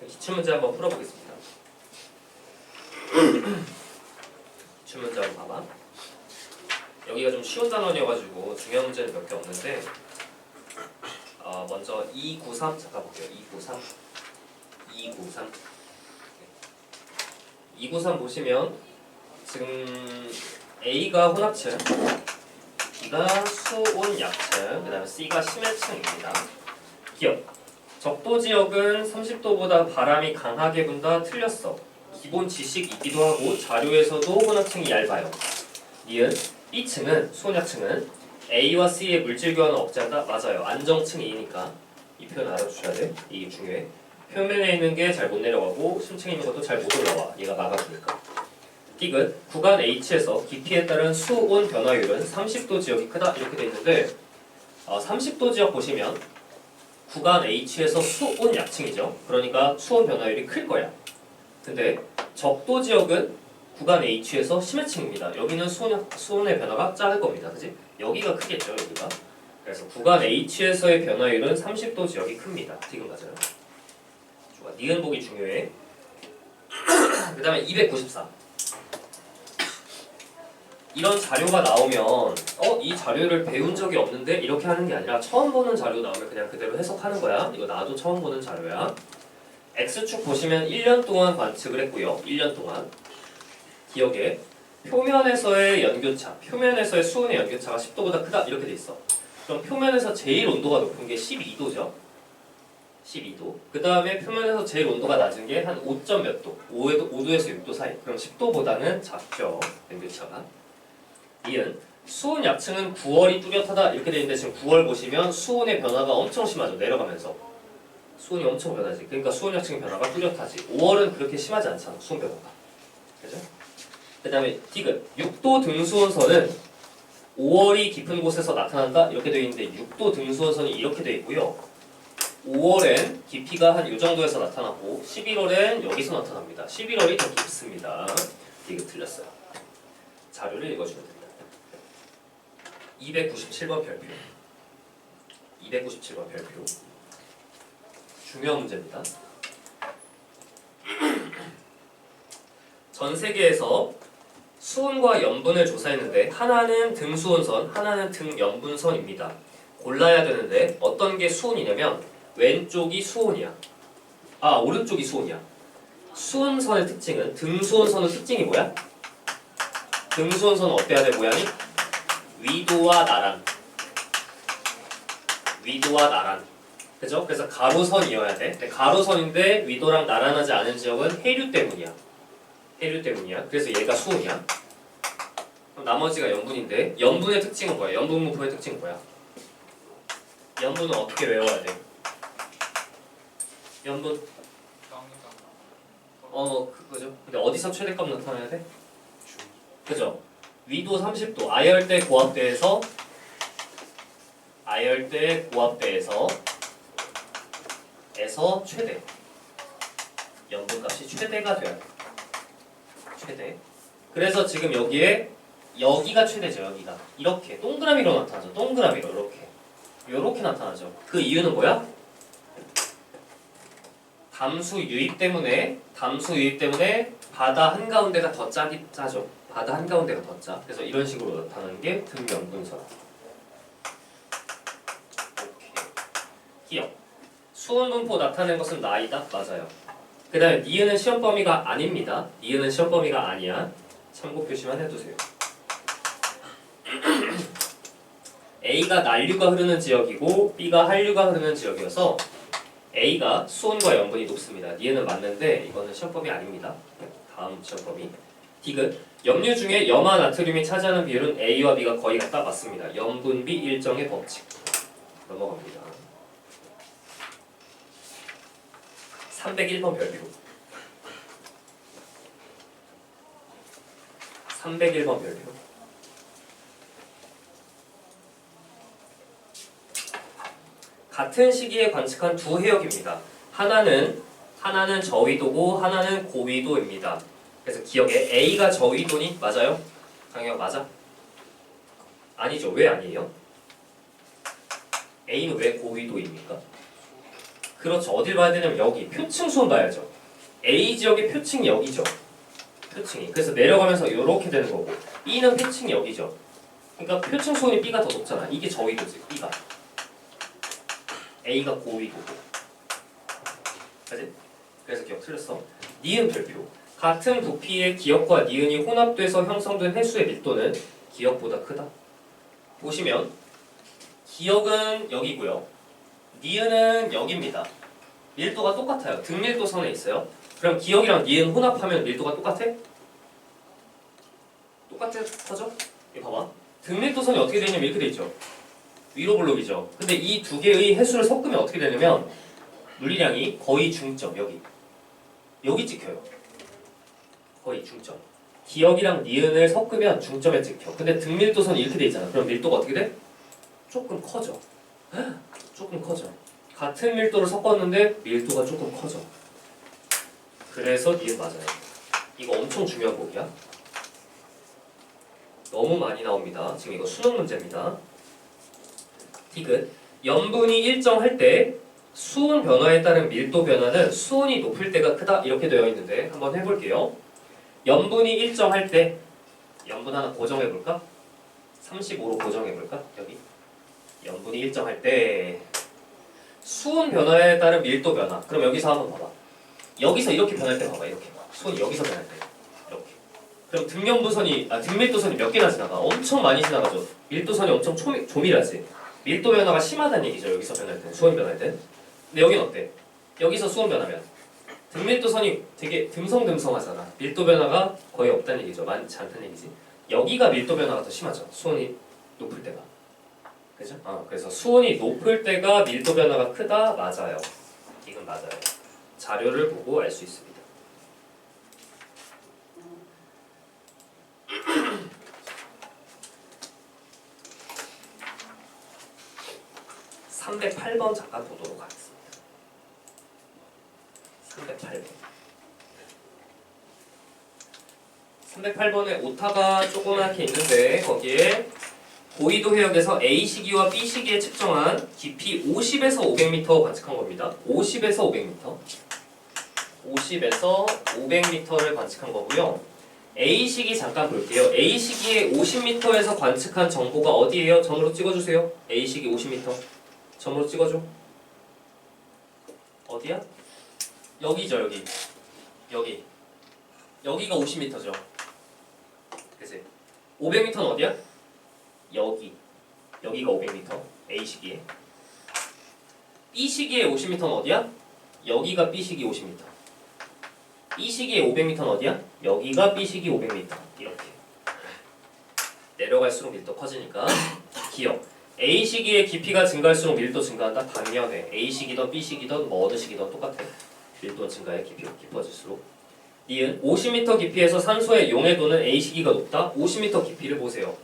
기출 문제 한번 풀어보겠습니다. 기출 문제 한번 봐봐. 여기가 좀 쉬운 단원이어가지고 중요한 문제는 몇 개 없는데 어, 먼저 293 잠깐 볼게요. 293 293 293 보시면 지금 A가 혼합층 B가 수온 약층 그 다음에 C가 심해층입니다. 기억 적도 지역은 30도보다 바람이 강하게 분다 틀렸어. 기본 지식이기도 하고 자료에서도 혼합층이 얇아요. 니은 B층은 수온약층은 A와 C의 물질 교환을 억제한다. 맞아요. 안정층이니까 이 표현 알아주셔야 돼. 이게 중요해. 표면에 있는 게 잘 못 내려가고 심층에 있는 것도 잘 못 올라와. 얘가 막아주니까. 디귿 구간 H에서 깊이에 따른 수온 변화율은 30도 지역이 크다 이렇게 돼 있는데 어, 30도 지역 보시면 구간 H에서 수온 약층이죠. 그러니까 수온 변화율이 클 거야. 근데 적도 지역은 구간 H에서 심해층입니다. 여기는 수온, 수온의 변화가 작을 겁니다. 그지? 여기가 크겠죠, 여기가. 그래서 구간 H에서의 변화율은 30도 지역이 큽니다. 지금 맞아요. 좋아, 니은 보기 중요해. 그 다음에 294. 이런 자료가 나오면 어? 이 자료를 배운 적이 없는데 이렇게 하는 게 아니라 처음 보는 자료 나오면 그냥 그대로 해석하는 거야. 이거 나도 처음 보는 자료야. X축 보시면 1년 동안 관측을 했고요. 1년 동안. 기억에 표면에서의 연교차, 표면에서의 수온의 연교차가 10도보다 크다 이렇게 돼 있어. 그럼 표면에서 제일 온도가 높은 게 12도죠. 12도. 그 다음에 표면에서 제일 온도가 낮은 게 한 5점 몇 도, 5에도, 5도에서 6도 사이. 그럼 10도보다는 작죠. 연교차가. 이은 수온 약층은 9월이 뚜렷하다 이렇게 돼 있는데 지금 9월 보시면 수온의 변화가 엄청 심하죠. 내려가면서. 수온이 엄청 변하지. 그러니까 수온 약층의 변화가 뚜렷하지. 5월은 그렇게 심하지 않잖아. 수온 변화가. 그죠? 그 다음에 디귿 6도 등수온선은 5월이 깊은 곳에서 나타난다 이렇게 되어 있는데 6도 등수온선이 이렇게 되어 있고요 5월엔 깊이가 한 이 정도에서 나타나고 11월엔 여기서 나타납니다 11월이 더 깊습니다 디귿 틀렸어요 자료를 읽어주면 됩니다 297번 별표 297번 별표 중요한 문제입니다 전 세계에서 수온과 염분을 조사했는데 하나는 등수온선, 하나는 등염분선입니다. 골라야 되는데 어떤 게 수온이냐면 왼쪽이 수온이야. 아 오른쪽이 수온이야. 수온선의 특징은 등수온선의 특징이 뭐야? 등수온선은 어때야 돼 모양이? 위도와 나란. 위도와 나란. 그죠? 그래서 가로선이어야 돼. 근데 가로선인데 위도랑 나란하지 않은 지역은 해류 때문이야. 해류 때문이야. 그래서 얘가 수온이야. 그럼 나머지가 염분인데 염분의 특징은 뭐야? 염분 분포의 특징은 뭐야? 염분은 어떻게 외워야 돼? 염분 어 그거죠. 근데 어디서 최대값 나타나야 돼? 그죠? 위도 30도 아열대 고압대에서 아열대 고압대에서 에서 최대 염분 값이 최대가 돼야 돼. 최대. 그래서 지금 여기에 여기가 최대죠. 여기가 이렇게 동그라미로 나타나죠. 동그라미로 이렇게 이렇게 나타나죠. 그 이유는 뭐야? 담수 유입 때문에 담수 유입 때문에 바다 한 가운데가 더 짜기 짜죠. 바다 한 가운데가 더 짜. 그래서 이런 식으로 나타나는 게 등염분선. 오케이. 기억. 수온 분포 나타낸 것은 나이다. 맞아요. 그 다음에 니은은 시험 범위가 아닙니다. 니은은 시험 범위가 아니야. 참고 표시만 해두세요. A가 난류가 흐르는 지역이고 B가 한류가 흐르는 지역이어서 A가 수온과 염분이 높습니다. 니은은 맞는데 이거는 시험 범위 아닙니다. 다음 시험 범위. 디귿 염류 중에 염화 나트륨이 차지하는 비율은 A와 B가 거의 같다 맞습니다. 염분비 일정의 법칙. 넘어갑니다. 301번 별표 301번 별표 같은 시기에 관측한 두 해역입니다. 하나는 하나는 저위도고 하나는 고위도입니다. 그래서 기억에 A가 저위도니 맞아요? 강혁 맞아? 아니죠. 왜 아니에요? A는 왜 고위도입니까? 그렇죠. 어딜 봐야 되냐면 여기 표층 수원 봐야죠. A 지역의 표층이 여기죠. 표층이. 그래서 내려가면서 이렇게 되는 거고 B는 표층이 여기죠. 그러니까 표층 수원이 B가 더 높잖아. 이게 저위도지. B가. A가 고위도고. 그지? 그래서 기억 틀렸어. 니은 별표. 같은 부피의 기억과 니은이 혼합돼서 형성된 해수의 밀도는 기억보다 크다. 보시면 기억은 여기고요. 니은은 여기입니다. 밀도가 똑같아요. 등밀도 선에 있어요. 그럼 기억이랑 니은 혼합하면 밀도가 똑같아? 똑같아? 커져? 이거 봐봐. 등밀도 선이 어떻게 되냐면 이렇게 돼 있죠. 위로 블록이죠. 근데 이 두 개의 해수를 섞으면 어떻게 되냐면 물리량이 거의 중점 여기 여기 찍혀요. 거의 중점. 기억이랑 니은을 섞으면 중점에 찍혀. 근데 등밀도선이 이렇게 돼 있잖아. 그럼 밀도가 어떻게 돼? 조금 커져. 조금 커져. 같은 밀도를 섞었는데 밀도가 조금 커져. 그래서 니은 맞아요. 이거 엄청 중요한 곡이야. 너무 많이 나옵니다. 지금 이거 수능 문제입니다. 디귿. 염분이 일정할 때 수온 변화에 따른 밀도 변화는 수온이 높을 때가 크다 이렇게 되어 있는데 한번 해볼게요. 염분이 일정할 때 염분 하나 고정해 볼까? 35로 고정해 볼까? 여기 염분이 일정할 때 수온 변화에 따른 밀도 변화. 그럼 여기서 한번 봐봐. 여기서 이렇게 변할 때 봐봐. 이렇게 수온이 여기서 변할 때 이렇게. 그럼 등염분선이 아 등밀도선이 몇 개나 지나가? 엄청 많이 지나가죠. 밀도선이 엄청 초, 조밀하지. 밀도 변화가 심하다는 얘기죠. 여기서 변할 때 수온 변할 때. 근데 여긴 어때? 여기서 수온 변하면 등밀도선이 되게 듬성듬성하잖아. 밀도 변화가 거의 없다는 얘기죠. 많지 않다는 얘기지. 여기가 밀도 변화가 더 심하죠. 수온이 높을 때가. 그죠? 어, 그래서 수온이 높을 때가 밀도 변화가 크다 맞아요. 이건 맞아요. 자료를 보고 알 수 있습니다. (308번) 잠깐 보도록 하겠습니다. 308번. 308번에 오타가 조그맣게 있는데 거기에 고이도 해역에서 A 시기와 B 시기에 측정한 깊이 50에서 500m 관측한 겁니다. 50에서 500m. 50에서 500m를 관측한 거고요. A 시기 잠깐 볼게요. A 시기에 50m에서 관측한 정보가 어디예요? 점으로 찍어주세요. A 시기 50m. 점으로 찍어줘. 어디야? 여기죠 여기. 여기. 여기가 50m죠. 그치? 500m는 어디야? 여기. 여기가 500m A 시기에. B 시기에 50m는 어디야? 여기가 B 시기 50m B 시기에 500m는 어디야? 여기가 B 시기 500m 이렇게. 내려갈수록 밀도 커지니까 기억 A 시기의 깊이가 증가할수록 밀도 증가한다? 당연해. A 시기든 B 시기든 뭐 어느 시기든 똑같아. 밀도 증가해 깊이가 깊어질수록 니은 50m 깊이에서 산소의 용해도는 A 시기가 높다 50m 깊이를 보세요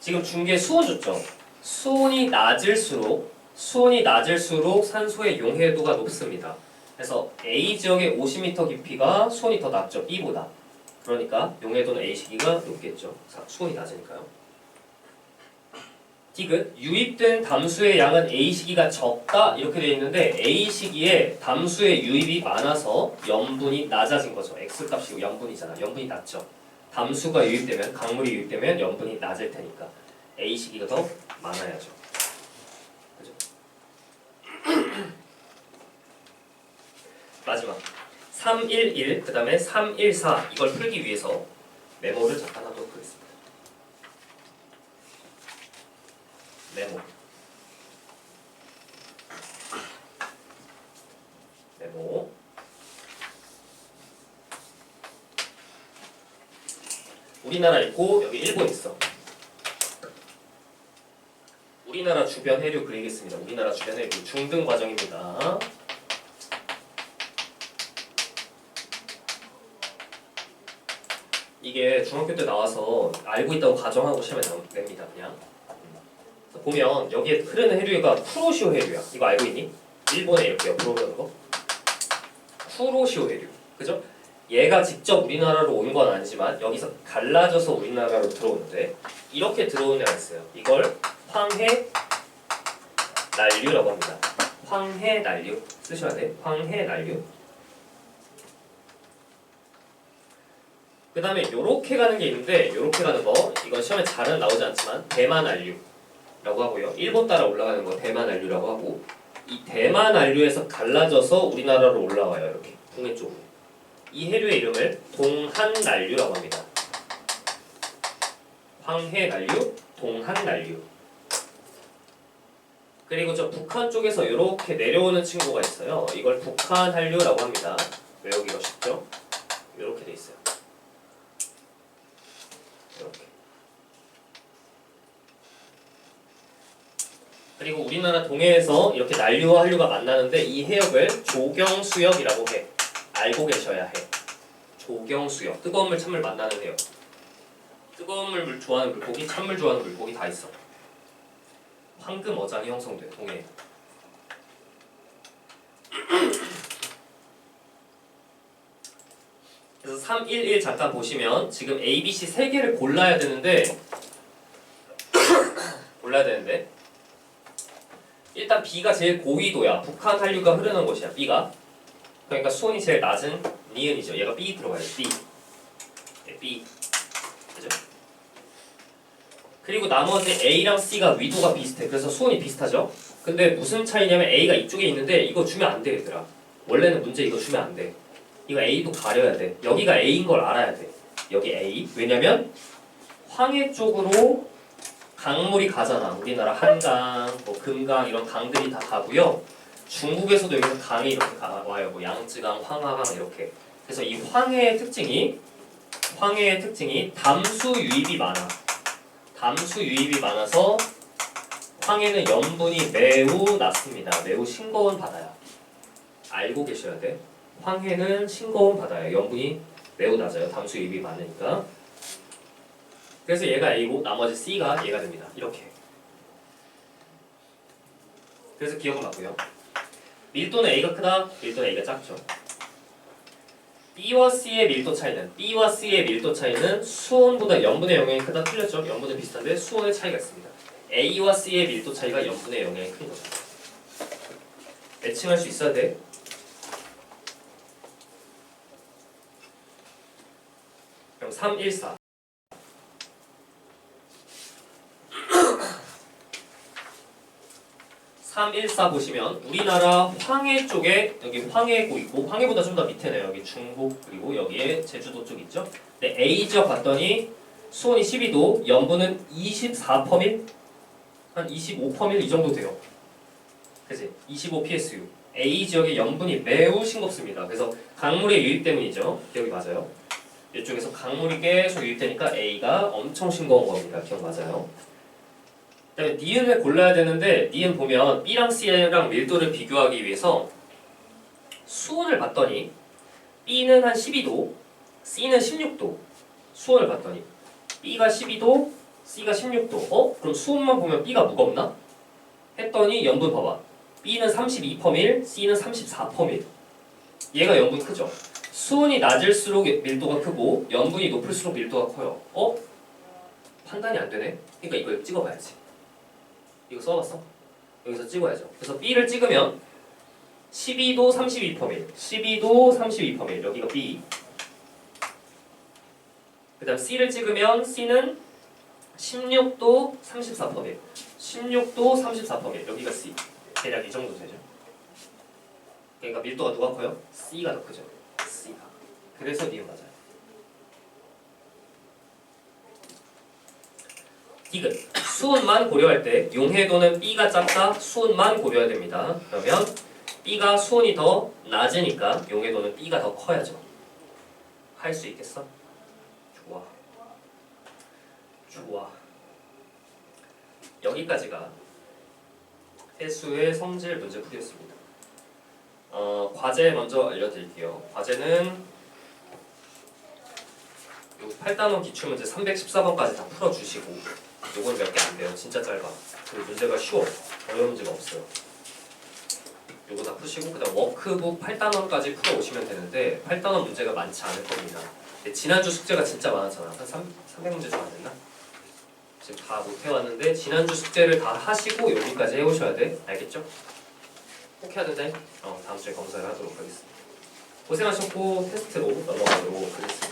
지금 중계 수온 줬죠. 수온이 낮을수록 수온이 낮을수록 산소의 용해도가 높습니다. 그래서 A 지역의 50m 깊이가 수온이 더 낮죠. B보다. 그러니까 용해도는 A 시기가 높겠죠. 사- 수온이 낮으니까요. 디귿 유입된 담수의 양은 A 시기가 적다 이렇게 되어 있는데 A 시기에 담수의 유입이 많아서 염분이 낮아진 거죠. X 값이 염분이잖아. 염분이 낮죠. 담수가 유입되면 강물이 유입되면 염분이 낮을 테니까 A 시기가 더 많아야죠. 그죠? 마지막 311 그다음에 314 이걸 풀기 위해서 메모를 잠깐 하겠습니다. 메모 메모 우리나라 있고 여기 일본 있어. 우리나라 주변 해류 그리겠습니다. 우리나라 주변 해류 중등 과정입니다. 이게 중학교 때 나와서 알고 있다고 가정하고 시험에 냅니다. 그냥 보면 여기에 흐르는 해류가 쿠로시오 해류야. 이거 알고 있니? 일본에 이렇게 옆으로 흐르는 거. 쿠로시오 해류. 그죠? 얘가 직접 우리나라로 온 건 아니지만 여기서 갈라져서 우리나라로 들어오는데 이렇게 들어오는 애가 있어요. 이걸 황해 난류라고 합니다. 황해 난류 쓰셔야 돼. 황해 난류. 그 다음에 요렇게 가는 게 있는데 요렇게 가는 거 이건 시험에 잘은 나오지 않지만 대만 난류라고 하고요. 일본 따라 올라가는 거 대만 난류라고 하고 이 대만 난류에서 갈라져서 우리나라로 올라와요. 이렇게 북해 쪽으로. 이 해류의 이름을 동한 난류라고 합니다. 황해 난류, 동한 난류. 그리고 저 북한 쪽에서 이렇게 내려오는 친구가 있어요. 이걸 북한 한류라고 합니다. 외우기가 쉽죠? 이렇게 돼 있어요. 그리고 우리나라 동해에서 이렇게 난류와 한류가 만나는데 이 해역을 조경수역이라고 해. 알고 계셔야 해. 조경수역. 뜨거운 물, 찬물 만나는 해역. 뜨거운 물 좋아하는 물고기, 찬물 좋아하는 물고기 다 있어. 황금 어장이 형성돼 동해. 그래서 311 잠깐 보시면 지금 A, B, C 세 개를 골라야 되는데 골라야 되는데 일단 B가 제일 고위도야. 북한 한류가 흐르는 곳이야. B가. 그러니까 수온이 제일 낮은 니은이죠. 얘가 B 들어가요. B. 네, B. 그죠? 그리고 나머지 A랑 C가 위도가 비슷해. 그래서 수온이 비슷하죠. 근데 무슨 차이냐면 A가 이쪽에 있는데 이거 주면 안 돼, 얘들아. 원래는 문제 이거 주면 안 돼. 이거 A도 가려야 돼. 여기가 A인 걸 알아야 돼. 여기 A. 왜냐면 황해 쪽으로 강물이 가잖아. 우리나라 한강, 뭐 금강 이런 강들이 다 가고요. 중국에서도 여기서 강이 이렇게 가, 와요. 뭐 양쯔강, 황하강 이렇게. 그래서 이 황해의 특징이 황해의 특징이 담수 유입이 많아. 담수 유입이 많아서 황해는 염분이 매우 낮습니다. 매우 싱거운 바다야. 알고 계셔야 돼. 황해는 싱거운 바다예요. 염분이 매우 낮아요. 담수 유입이 많으니까. 그래서 얘가 A고 나머지 C가 얘가 됩니다. 이렇게. 그래서 기억은 맞고요. 밀도는 A가 크다, 밀도는 A가 작죠. B와 C의 밀도 차이는 B와 C의 밀도 차이는 수온보다 염분의 영향이 크다 틀렸죠. 염분은 비슷한데 수온의 차이가 있습니다. A와 C의 밀도 차이가 염분의 영향이 큰 거죠. 매칭할 수 있어야 돼. 그럼 3, 1, 4. (314) 보시면 우리나라 황해 쪽에 여기 황해고 있고 황해보다 좀 더 밑에네요. 여기 중국 그리고 여기에 제주도 쪽 있죠? 근데 A 지역 봤더니 수온이 12도 염분은 24%밀? 한 25%밀 이 정도 돼요. 그지? 25 PSU A 지역의 염분이 매우 싱겁습니다. 그래서 강물의 유입 때문이죠. 기억이 맞아요? 이쪽에서 강물이 계속 유입되니까 A가 엄청 싱거운 겁니다. 기억 맞아요. 그다음에 니은을 골라야 되는데 니은 보면 B랑 C랑 밀도를 비교하기 위해서 수온을 봤더니 B는 한 12도, C는 16도. 수온을 봤더니 B가 12도, C가 16도. 어? 그럼 수온만 보면 B가 무겁나? 했더니 염분 봐봐. B는 32%밀, C는 34%밀. 얘가 염분 크죠? 수온이 낮을수록 밀도가 크고 염분이 높을수록 밀도가 커요. 어? 판단이 안 되네. 그러니까 이걸 찍어봐야지. 이거 써봤어? 여기서 찍어야죠. 그래서 B를 찍으면 12도 32%밀, 12도 32%밀 여기가 B. 그 다음 C를 찍으면 C는 16도 34%밀, 16도 34%밀 여기가 C. 대략 이 정도 되죠. 그러니까 밀도가 누가 커요? C가 더 크죠. C가. 그래서 니은 맞아요. 디귿. 수온만 고려할 때 용해도는 B가 작다. 수온만 고려해야 됩니다. 그러면 B가 수온이 더 낮으니까 용해도는 B가 더 커야죠. 할 수 있겠어? 좋아. 좋아. 여기까지가 해수의 성질 문제 풀이였습니다. 어, 과제 먼저 알려드릴게요. 과제는 요 8단원 기출문제 314번까지 다 풀어주시고 요건 몇 개 안 돼요. 진짜 짧아. 그리고 문제가 쉬워. 어려운 문제가 없어요. 요거 다 푸시고 그다음 워크북 8단원까지 풀어오시면 되는데 8단원 문제가 많지 않을 겁니다. 지난주 숙제가 진짜 많았잖아. 한 3, 300문제 좀 안 됐나? 지금 다 못 해왔는데 지난주 숙제를 다 하시고 여기까지 해오셔야 돼. 알겠죠? 꼭 해야 된다. 어, 다음 주에 검사를 하도록 하겠습니다. 고생하셨고 테스트로 넘어가.